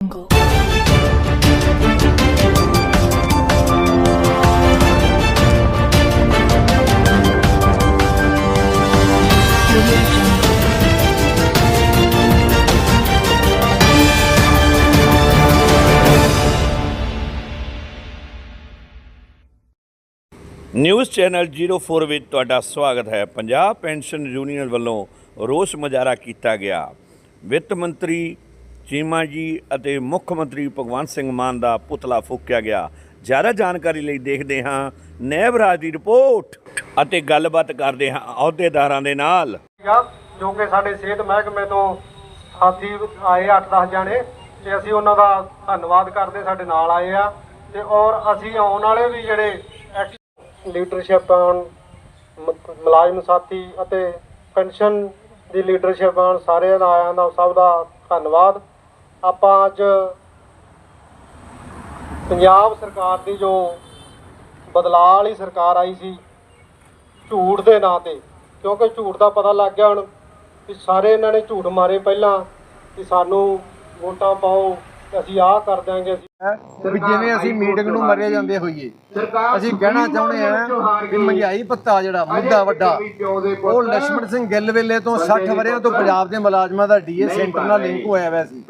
Jungle. Audio Jungle. News channel 04 ਵਿੱਚ ਤੁਹਾਡਾ ਸਵਾਗਤ ਹੈ ਪੰਜਾਬ ਪੈਨਸ਼ਨ ਯੂਨੀਅਨ ਵੱਲੋਂ ਰੋਸ ਮੁਜ਼ਾਹਰਾ ਕੀਤਾ ਗਿਆ ਵਿੱਤ ਮੰਤਰੀ ਚੀਮਾ ਜੀ ਅਤੇ ਮੁੱਖ ਮੰਤਰੀ ਭਗਵੰਤ ਸਿੰਘ ਮਾਨ ਦਾ ਪੁਤਲਾ ਫੂਕਿਆ ਗਿਆ। ਜ਼ਿਆਦਾ ਜਾਣਕਾਰੀ ਲਈ ਦੇਖਦੇ ਹਾਂ ਨੈਬ ਰਾਜ ਦੀ ਰਿਪੋਰਟ ਅਤੇ ਗੱਲਬਾਤ ਕਰਦੇ ਹਾਂ ਅਹੁਦੇਦਾਰਾਂ ਦੇ ਨਾਲ। ਜੋ ਕਿ ਸਾਡੇ ਸਿਹਤ ਮਹਿਕਮੇ ਤੋਂ ਸਾਥੀ ਆਏ 8-10 ਜਾਣੇ ਤੇ ਅਸੀਂ ਉਹਨਾਂ ਦਾ ਧੰਨਵਾਦ ਕਰਦੇ, ਸਾਡੇ ਨਾਲ ਆਏ ਆ ਤੇ ਔਰ ਅਸੀਂ ਆਉਣ ਵਾਲੇ ਵੀ ਜਿਹੜੇ ਲੀਡਰਸ਼ਿਪ ਆਨ ਮੁਲਾਜ਼ਮ ਸਾਥੀ ਅਤੇ ਪੈਨਸ਼ਨ ਦੀ ਲੀਡਰਸ਼ਿਪ ਆਨ ਸਾਰਿਆਂ ਦਾ ਆਇਆਂ ਦਾ ਸਭ ਦਾ ਧੰਨਵਾਦ। ਆਪਾਂ ਅੱਜ ਪੰਜਾਬ ਸਰਕਾਰ ਦੀ ਜੋ ਬਦਲਾਅ ਵਾਲੀ ਸਰਕਾਰ ਆਈ ਸੀ ਝੂਠ ਦੇ ਨਾਂ ਤੇ, ਕਿਉਂਕਿ ਝੂਠ ਦਾ ਪਤਾ ਲੱਗ ਗਿਆ ਹੁਣ ਕਿ ਸਾਰੇ ਇਹਨਾਂ ਨੇ ਝੂਠ ਮਾਰੇ ਪਹਿਲਾਂ ਕਿ ਸਾਨੂੰ ਵੋਟਾਂ ਪਾਓ ਅਸੀਂ ਆਹ ਕਰ ਦਾਂਗੇ ਅਸੀਂ ਵੀ ਜਿਵੇਂ ਅਸੀਂ ਮੀਟਿੰਗ ਨੂੰ ਮਰੇ ਜਾਂਦੇ ਹੋਈਏ ਅਸੀਂ ਕਹਿਣਾ ਚਾਹੁੰਦੇ ਆ ਕਿ ਮਹਿੰਗਾਈ ਭੱਤਾ ਜਿਹੜਾ ਮੁੱਦਾ ਵੱਡਾ ਉਹ ਲక్ష్మణ ਸਿੰਘ ਗਿੱਲ ਵੇਲੇ ਤੋਂ 60 ਵਰਿਆਂ ਤੋਂ ਪੰਜਾਬ ਦੇ ਮੁਲਾਜ਼ਮਾਂ ਦਾ ਡੀਏ ਸੈਂਟਰ ਨਾਲ ਲਿੰਕ ਹੋਇਆ ਹੋਇਆ ਸੀ।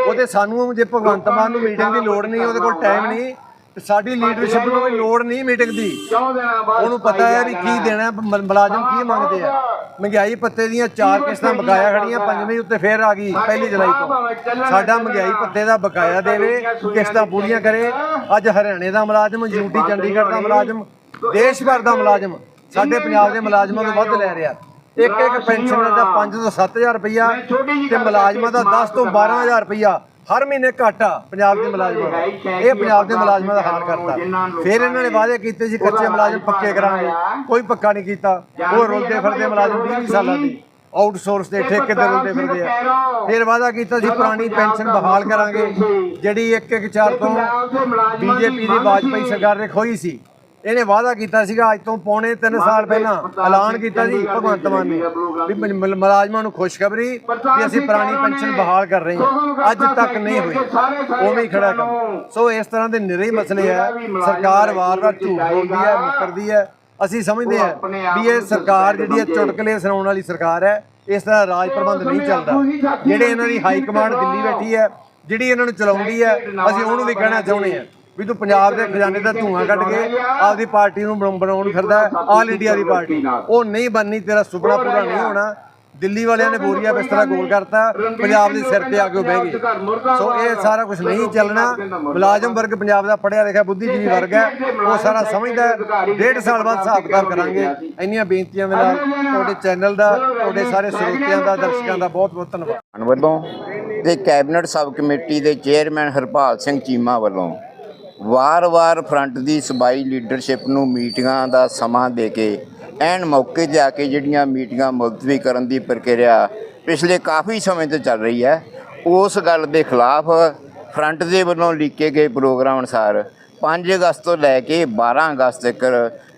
ਉਹਦੇ ਸਾਨੂੰ ਜੇ ਭਗਵੰਤ ਮਾਨ ਨੂੰ ਮੀਟਿੰਗ ਦੀ ਲੋੜ ਨਹੀਂ ਉਹਦੇ ਕੋਲ ਟਾਈਮ ਨਹੀਂ ਸਾਡੀ ਲੀਡਰਸ਼ਿਪ ਨੂੰ ਵੀ ਲੋੜ ਨਹੀਂ ਮੀਟਿੰਗ ਦੀ। ਉਹਨੂੰ ਪਤਾ ਹੈ ਵੀ ਕੀ ਦੇਣਾ ਮੁਲਾਜ਼ਮ ਕੀ ਮੰਗਦੇ ਆ। ਮਹਿੰਗਾਈ ਪੱਤੇ ਦੀਆਂ ਚਾਰ ਕਿਸ਼ਤਾਂ ਬਕਾਇਆ ਖੜੀਆਂ ਪੰਜਵੀਂ ਉੱਤੇ ਫੇਰ ਆ ਗਈ ਪਹਿਲੀ ਜੁਲਾਈ ਤੋਂ। ਸਾਡਾ ਮਹਿੰਗਾਈ ਪੱਤੇ ਦਾ ਬਕਾਇਆ ਦੇਵੇ ਕਿਸ਼ਤਾਂ ਪੂਰੀਆਂ ਕਰੇ। ਅੱਜ ਹਰਿਆਣੇ ਦਾ ਮੁਲਾਜ਼ਮ ਯੂਟੀ ਚੰਡੀਗੜ੍ਹ ਦਾ ਮੁਲਾਜ਼ਮ ਦੇਸ਼ ਭਰ ਦਾ ਮੁਲਾਜ਼ਮ ਸਾਡੇ ਪੰਜਾਬ ਦੇ ਮੁਲਾਜ਼ਮਾਂ ਤੋਂ ਵੱਧ ਲੈ ਰਿਹਾ। ਇੱਕ ਇੱਕ ਪੈਨਸ਼ਨਰ ਦਾ 5 ਤੋਂ 7000 ਰੁਪਇਆ ਤੇ ਮੁਲਾਜ਼ਮਾਂ ਦਾ 10 ਤੋਂ 12000 ਰੁਪਇਆ ਹਰ ਮਹੀਨੇ ਘਾਟਾ ਪੰਜਾਬ ਦੇ ਮੁਲਾਜ਼ਮਾਂ ਦਾ। ਇਹ ਪੰਜਾਬ ਦੇ ਮੁਲਾਜ਼ਮਾਂ ਦਾ ਹਾਲ ਕਰਤਾ। ਫਿਰ ਇਹਨਾਂ ਨੇ ਵਾਅਦੇ ਕੀਤੇ ਸੀ ਕੱਚੇ ਮੁਲਾਜ਼ਮ ਪੱਕੇ ਕਰਾਂਗੇ। ਕੋਈ ਪੱਕਾ ਨਹੀਂ ਕੀਤਾ। ਉਹ ਰੋਲਦੇ ਫਿਰਦੇ ਮੁਲਾਜ਼ਮ 20 ਸਾਲਾਂ ਦੇ। ਆਊਟਸੋਰਸ ਦੇ ਠੇਕੇ ਤੇ ਰੋਲਦੇ ਫਿਰਦੇ ਆ। ਫਿਰ ਵਾਅਦਾ ਕੀਤਾ ਸੀ ਪੁਰਾਣੀ ਪੈਨਸ਼ਨ ਬਹਾਲ ਕਰਾਂਗੇ। ਜਿਹੜੀ 1 1 4 ਤੋਂ ਬੀਜੇਪੀ ਦੀ ਵਾਜਪਾਈ ਸਰਕਾਰ ਨੇ ਖੋਈ ਸੀ। ਇਹਨੇ ਵਾਅਦਾ ਕੀਤਾ ਸੀਗਾ ਅੱਜ ਤੋਂ ਪੌਣੇ 3 ਸਾਲ ਪਹਿਲਾਂ ਐਲਾਨ ਕੀਤਾ ਸੀ ਭਗਵੰਤ ਮਾਨ ਨੇ ਵੀ ਮੁਲ- ਮੁਲ- ਮੁਲਾਜ਼ਮਾਂ ਨੂੰ ਖੁਸ਼ਖਬਰੀ ਵੀ ਅਸੀਂ ਪੁਰਾਣੀ ਪੈਨਸ਼ਨ ਬਹਾਲ ਕਰ ਰਹੇ ਹਾਂ। ਅੱਜ ਤੱਕ ਨਹੀਂ ਹੋਈ। ਉਵੇਂ ਹੀ ਖੜਾ ਕੰਮ। ਸੋ ਇਸ ਤਰ੍ਹਾਂ ਦੇ ਨਿਰੇ ਮਸਲੇ ਆ ਸਰਕਾਰ ਵਾਰ-ਵਾਰ ਝੂਠ ਬੋਲਦੀ ਹੈ ਮੁਕਰਦੀ ਹੈ। ਅਸੀਂ ਸਮਝਦੇ ਹਾਂ ਵੀ ਇਹ ਸਰਕਾਰ ਜਿਹੜੀ ਹੈ ਚੁਟਕਲੇ ਸੁਣਾਉਣ ਵਾਲੀ ਸਰਕਾਰ ਹੈ। ਇਸ ਤਰ੍ਹਾਂ ਰਾਜ ਪ੍ਰਬੰਧ ਨਹੀਂ ਚੱਲਦਾ। ਜਿਹੜੇ ਇਹਨਾਂ ਦੀ ਹਾਈ ਕਮਾਂਡ ਦਿੱਲੀ ਬੈਠੀ ਹੈ ਜਿਹੜੀ ਇਹਨਾਂ ਨੂੰ ਚਲਾਉਂਦੀ ਹੈ ਅਸੀਂ ਉਹਨੂੰ ਵੀ ਕਹਿਣਾ ਚਾਹੁੰਦੇ ਹਾਂ। ਵੀ ਤੂੰ ਪੰਜਾਬ ਦੇ ਖਜ਼ਾਨੇ ਦਾ ਧੂਆਂ ਕੱਢ ਕੇ ਆਪਦੀ ਪਾਰਟੀ ਨੂੰ ਬਣਾ- ਬਣਾਉਣ ਫਿਰਦਾ ਹੈ, ਆਲ ਇੰਡੀਆ ਦੀ ਪਾਰਟੀ। ਉਹ ਨਹੀਂ ਬਣਨੀ ਤੇਰਾ ਸੁਪਨਾ ਪੂਰਾ ਨਹੀਂ ਹੋਣਾ। ਦਿੱਲੀ ਵਾਲਿਆਂ ਨੇ ਬੋਰੀਆ ਬਿਸਤਰਾ ਗੋਲ ਕਰਤਾ ਪੰਜਾਬ ਦੇ ਸਿਰ ਤੇ ਆ ਕੇ ਉਹ ਬਹਿ ਗਏ। ਸੋ ਇਹ ਸਾਰਾ ਕੁਝ ਨਹੀਂ ਚੱਲਣਾ। ਮੁਲਾਜ਼ਮ ਵਰਗ ਪੰਜਾਬ ਦਾ ਪੜਿਆ ਲਿਖਿਆ ਬੁੱਧੀਜੀਵੀ ਵਰਗ ਹੈ। ਉਹ ਸਾਰਾ ਸਮਝਦਾ ਡੇਢ ਸਾਲ ਬਾਅਦ ਹਿਸਾਬ ਕਿਤਾਬ ਕਰਾਂਗੇ। ਇੰਨੀਆਂ ਬੇਨਤੀਆਂ ਦੇ ਨਾਲ ਤੁਹਾਡੇ ਚੈਨਲ ਦਾ ਤੁਹਾਡੇ ਸਾਰੇ ਸਰੋਤਿਆਂ ਦਾ ਦਰਸ਼ਕਾਂ ਦਾ ਬਹੁਤ ਬਹੁਤ ਧੰਨਵਾਦ। ਵੱਲੋਂ ਤੇ ਕੈਬਨਿਟ ਸਬ ਕਮੇਟੀ ਦੇ ਚੇਅਰਮੈਨ ਹਰਪਾਲ ਸਿੰਘ ਚੀਮਾ ਵੱਲੋਂ ਵਾਰ-ਵਾਰ ਫਰੰਟ ਦੀ ਸਬਾਈ ਲੀਡਰਸ਼ਿਪ ਨੂੰ ਮੀਟਿੰਗਾਂ ਦਾ ਸਮਾਂ ਦੇ ਕੇ ਐਨ ਮੌਕੇ ਤੇ ਆ ਕੇ ਜਿਹੜੀਆਂ ਮੀਟਿੰਗਾਂ ਮੁਲਤਵੀ ਕਰਨ ਦੀ ਪ੍ਰਕਿਰਿਆ ਪਿਛਲੇ ਕਾਫੀ ਸਮੇਂ ਤੋਂ ਚੱਲ ਰਹੀ ਹੈ, ਉਸ ਗੱਲ ਦੇ ਖਿਲਾਫ ਫਰੰਟ ਦੇ ਵੱਲੋਂ ਲਿਖੇ ਗਏ ਪ੍ਰੋਗਰਾਮ ਅਨੁਸਾਰ 5 ਅਗਸਤ ਤੋਂ ਲੈ ਕੇ 12 ਅਗਸਤ ਤੱਕ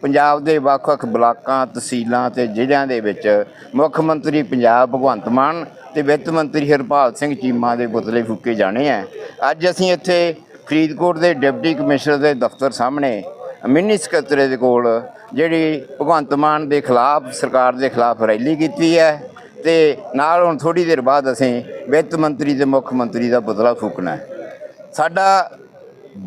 ਪੰਜਾਬ ਦੇ ਵੱਖ-ਵੱਖ ਬਲਾਕਾਂ, ਤਹਿਸੀਲਾਂ ਤੇ ਜ਼ਿਲ੍ਹਿਆਂ ਦੇ ਵਿੱਚ ਮੁੱਖ ਮੰਤਰੀ ਪੰਜਾਬ ਭਗਵੰਤ ਮਾਨ ਤੇ ਵਿੱਤ ਮੰਤਰੀ ਹਰਪਾਲ ਸਿੰਘ ਚੀਮਾ ਦੇ ਪੁਤਲੇ ਫੂਕੇ ਜਾਣੇ ਆ ਅੱਜ ਅਸੀਂ ਇੱਥੇ ਫਰੀਦਕੋਟ ਦੇ ਡਿਪਟੀ ਕਮਿਸ਼ਨਰ ਦੇ ਦਫ਼ਤਰ ਸਾਹਮਣੇ ਮਿੰਨੀ ਸਕੱਤਰੇ ਦੇ ਕੋਲ ਜਿਹੜੀ ਭਗਵੰਤ ਮਾਨ ਦੇ ਖਿਲਾਫ, ਸਰਕਾਰ ਦੇ ਖਿਲਾਫ ਰੈਲੀ ਕੀਤੀ ਹੈ ਤੇ ਨਾਲ ਹੁਣ ਥੋੜੀ ਦੇਰ ਬਾਅਦ ਅਸੀਂ ਵਿੱਤ ਮੰਤਰੀ ਤੇ ਮੁੱਖ ਮੰਤਰੀ ਦਾ ਪੁਤਲਾ ਫੂਕਣਾ ਹੈ। ਸਾਡਾ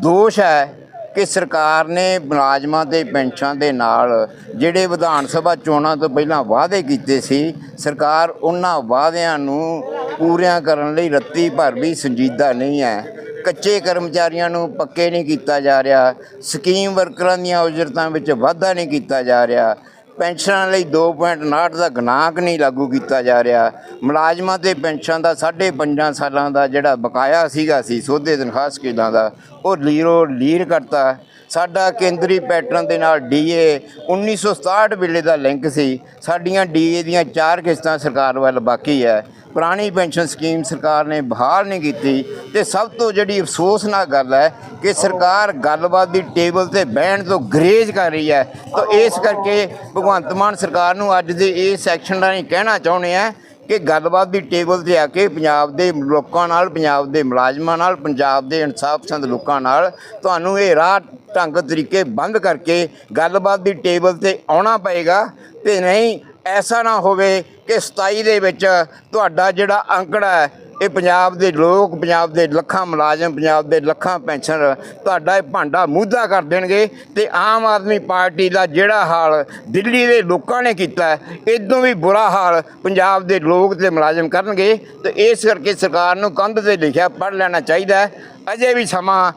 ਦੋਸ਼ ਹੈ ਕਿ ਸਰਕਾਰ ਨੇ ਮੁਲਾਜ਼ਮਾਂ ਦੇ ਪੈਨਸ਼ਨ ਦੇ ਨਾਲ ਜਿਹੜੇ ਵਿਧਾਨ ਸਭਾ ਚੋਣਾਂ ਤੋਂ ਪਹਿਲਾਂ ਵਾਅਦੇ ਕੀਤੇ ਸੀ, ਸਰਕਾਰ ਉਹਨਾਂ ਵਾਅਦਿਆਂ ਨੂੰ ਪੂਰਿਆਂ ਕਰਨ ਲਈ ਰੱਤੀ ਭਰ ਵੀ ਸੰਜੀਦਾ ਨਹੀਂ ਹੈ। ਕੱਚੇ ਕਰਮਚਾਰੀਆਂ ਨੂੰ ਪੱਕੇ ਨਹੀਂ ਕੀਤਾ ਜਾ ਰਿਹਾ, ਸਕੀਮ ਵਰਕਰਾਂ ਦੀਆਂ ਉਜਰਤਾਂ ਵਿੱਚ ਵਾਧਾ ਨਹੀਂ ਕੀਤਾ ਜਾ ਰਿਹਾ, ਪੈਨਸ਼ਨਾਂ ਲਈ 2.59 ਦਾ ਗਨਾਕ ਨਹੀਂ ਲਾਗੂ ਕੀਤਾ ਜਾ ਰਿਹਾ, ਮੁਲਾਜ਼ਮਾਂ ਤੇ ਪੈਨਸ਼ਨ ਦਾ 5.5 ਸਾਲਾਂ ਦਾ ਜਿਹੜਾ ਬਕਾਇਆ ਸੀਗਾ ਸੀ, ਸੋਧੇ ਤਨਖਾਹ ਸਕੇਲਾਂ ਦਾ, ਉਹ ਲੀਰੋ ਲੀਰ ਕਰਤਾ। ਸਾਡਾ ਕੇਂਦਰੀ ਪੈਟਰਨ ਦੇ ਨਾਲ ਡੀਏ 1967 ਵੇਲੇ ਦਾ ਲਿੰਕ ਸੀ, ਸਾਡੀਆਂ ਡੀਏ ਦੀਆਂ ਚਾਰ ਕਿਸ਼ਤਾਂ ਸਰਕਾਰ ਵੱਲ ਬਾਕੀ ਹੈ। ਪੁਰਾਣੀ ਪੈਨਸ਼ਨ ਸਕੀਮ ਸਰਕਾਰ ਨੇ ਬਹਾਲ ਨਹੀਂ ਕੀਤੀ ਤੇ ਸਭ ਤੋਂ ਜਿਹੜੀ ਅਫਸੋਸਨਾਕ ਗੱਲ ਹੈ ਕਿ ਸਰਕਾਰ ਗੱਲਬਾਤ ਦੀ ਟੇਬਲ ਤੇ ਬਹਿਣ ਤੋਂ ਗਰੇਜ ਕਰ ਰਹੀ ਹੈ। ਤਾਂ ਇਸ ਕਰਕੇ ਭਗਵੰਤ ਮਾਨ ਸਰਕਾਰ ਨੂੰ ਅੱਜ ਦੇ ਇਸ ਸੈਕਸ਼ਨ ਰਾਹੀਂ ਕਹਿਣਾ ਚਾਹੁੰਦੇ ਆ ਕਿ ਗੱਲਬਾਤ ਦੀ ਟੇਬਲ ਤੇ ਆ ਕੇ ਪੰਜਾਬ ਦੇ ਲੋਕਾਂ ਨਾਲ, ਪੰਜਾਬ ਦੇ ਮੁਲਾਜ਼ਮਾਂ ਨਾਲ, ਪੰਜਾਬ ਦੇ ਇਨਸਾਫ ਪਸੰਦ ਲੋਕਾਂ ਨਾਲ ਤੁਹਾਨੂੰ ਇਹ ਰਾਹ ਢੰਗ ਤਰੀਕੇ ਬੰਦ ਕਰਕੇ ਗੱਲਬਾਤ ਦੀ ਟੇਬਲ ਤੇ ਆਉਣਾ ਪਏਗਾ ਤੇ ਨਹੀਂ ਐਸਾ ਨਾ ਹੋਵੇ ਕਿ 27 ਦੇ ਵਿੱਚ ਤੁਹਾਡਾ ਜਿਹੜਾ ਅੰਕੜਾ ਹੈ, ਇਹ ਪੰਜਾਬ ਦੇ ਲੋਕ, ਪੰਜਾਬ ਦੇ ਲੱਖਾਂ ਮੁਲਾਜ਼ਮ, ਪੰਜਾਬ ਦੇ ਲੱਖਾਂ ਪੈਨਸ਼ਨਰ ਤੁਹਾਡਾ ਇਹ ਭਾਂਡਾ ਮੂਧਾ ਕਰ ਦੇਣਗੇ ਤੇ ਆਮ ਆਦਮੀ ਪਾਰਟੀ ਦਾ ਜਿਹੜਾ ਹਾਲ ਦਿੱਲੀ ਦੇ ਲੋਕਾਂ ਨੇ ਕੀਤਾ ਹੈ, ਇਦੋਂ ਵੀ ਬੁਰਾ ਹਾਲ ਪੰਜਾਬ ਦੇ ਲੋਕ ਤੇ ਮੁਲਾਜ਼ਮ ਕਰਨਗੇ ਤੇ ਇਸ ਕਰਕੇ ਸਰਕਾਰ ਨੂੰ ਕੰਧ ਤੇ ਲਿਖਿਆ ਪੜ੍ਹ ਲੈਣਾ ਚਾਹੀਦਾ ਅਜੇ ਵੀ ਸਮਾਂ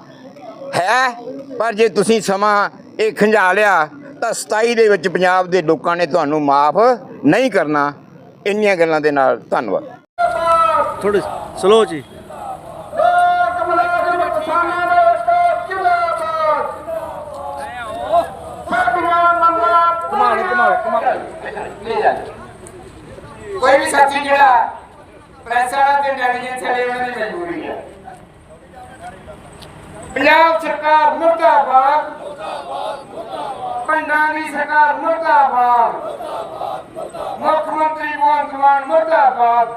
ਹੈ, ਪਰ ਜੇ ਤੁਸੀਂ ਸਮਾਂ ਇਹ ਖੰਝਾ ਲਿਆ ਤਾਂ 27 ਦੇ ਵਿੱਚ ਪੰਜਾਬ ਦੇ ਲੋਕਾਂ ਨੇ ਤੁਹਾਨੂੰ ਮਾਫ ਨਹੀਂ ਕਰਨਾ। ਇੰਨੀਆਂ ਗੱਲਾਂ ਦੇ ਨਾਲ ਧੰਨਵਾਦ। ਥੋੜੀ ਸਲੋ ਜੀ। ਕੋਈ ਵੀ ਸਾਥੀ ਜਿਹੜਾ ਪ੍ਰੈਸ ਵਾਲਾ ਤੇ ਇੰਟੈਲੀਜੈਂਸ ਵਾਲੇ ਉਹਨਾਂ ਦੀ ਮਜਬੂਰੀ ਹੈ। ਪੰਜਾਬ ਸਰਕਾਰ ਮੁਰਦਾਬਾਦ। ਪੰਡਾਂ ਦੀ ਸਰਕਾਰ ਮੁਰਦਾਬਾਦ। ਮੁੱਖ ਮੰਤਰੀ ਭਗਵੰਤ ਮਾਨ ਮੁਰਦਾਬਾਦ।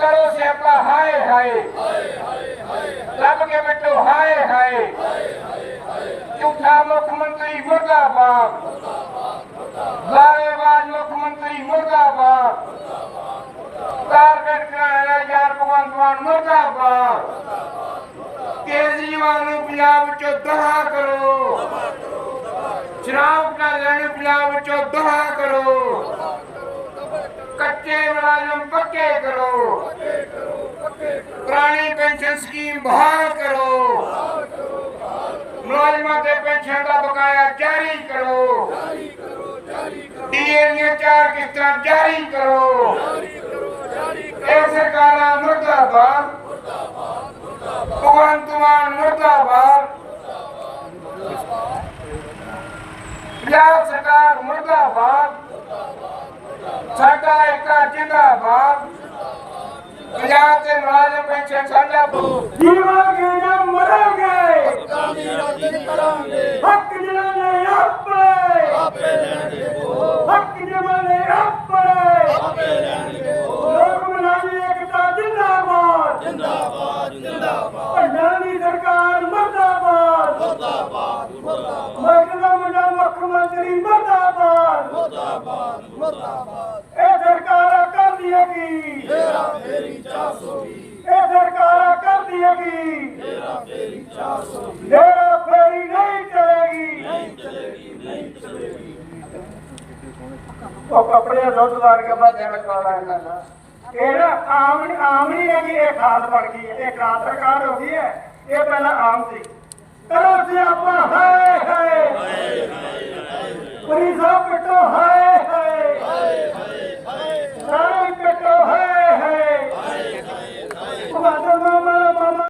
ਕਰੋ ਸਿਆਪਾ, ਹਾਏ ਹਾਏ। ਲੱਭ ਕੇ ਬੈਠੋ, ਹਾਏ ਹਾਏ। ਝੂਠਾ ਮੁੱਖ ਮੰਤਰੀ ਮੁਰਦਾਬਾਦ। ਲਾਰੇਬਾਜ਼ ਮੁੱਖ ਮੰਤਰੀ ਮੁਰਦਾਬਾਦ। ਕਾਰਪੇਟ ਕਰਾਇਆ ਯਾਰ ਭਗਵੰਤ ਮਾਨ ਮੁਰਦਾਬਾਦ। ਕੇਜਰੀਵਾਲ ਨੂੰ ਪੰਜਾਬ ਵਿੱਚੋਂ ਦਹਾ ਕਰੋ। ਸ਼ਰਾਬ ਘਾਟਿਆਂ ਨੂੰ ਪੰਜਾਬ ਵਿੱਚੋਂ ਦਹਾ ਕਰੋ। ਕੱਚੇ ਮੁਲਾਜ਼ਮ ਪੱਕੇ ਕਰੋ। ਪੁਰਾਣੀ ਪੈਨਸ਼ਨ ਸਕੀਮ ਬਹਾਲ ਕਰੋ। ਮੁਲਾਜ਼ਮਾਂ ਦੇ ਪੈਨਸ਼ਨ ਦਾ ਬਕਾਇਆ ਜਾਰੀ ਕਰੋ। ਡੀਏ ਦੀਆਂ ਚਾਰ ਕਿਸ਼ਤਾਂ ਜਾਰੀ ਕਰੋ। ਇਹ ਸਰਕਾਰਾਂ ਮੁਰਦਾਬਾਦ सरकार मुर्दाबाद छाता एकता जिंदाबाद पंजाब के मुलाजम पेंशन छाता जीवा गए या मर गए हक जिलाने आप पे हक जिलाने आप पे हक जिलाने आप पे ਮਰਦਾਬਾਦ। ਇਹ ਸਰਕਾਰਾਂ ਕਰਦੀਆਂ ਕੀ? ਤੇਰਾ ਫੇਰੀ 400 ਇਹ ਸਰਕਾਰਾਂ ਕਰਦੀਆਂ ਕੀ? ਤੇਰਾ ਫੇਰੀ 400 ਤੇਰਾ ਫੇਰੀ ਨਹੀਂ ਚਲੇਗੀ। ਨਹੀਂ ਚਲੇਗੀ ਨਹੀਂ ਚਲੇਗੀ। ਉਹ ਕੱਪੜੇ ਰੋਜ਼ਗਾਰ ਕੇ ਬਾਅਦ ਦੇਣਾ ਕਾਲਾ ਕਰਨਾ ਇਹ ਨਾ ਆਮ ਆਮ ਨਹੀਂ ਹੈ ਕਿ ਇਹ ਖਾਸ ਬਣ ਗਈ ਹੈ। ਇਹ ਖਾਸ ਸਰਕਾਰ ਹੋ ਗਈ ਹੈ। ਇਹ ਪਹਿਲਾਂ ਆਮ ਸੀ। ਕਰੋ ਸਿਆਪਾ ਹਾਏ ਹਾਏ ਪੁਲਿਸ ਉੜੀਸਾ ਪਿੱਟੋ ਹਾਏ ਹਾਏ। ਹਾਏ ਹਾਏ ਹਾਏ।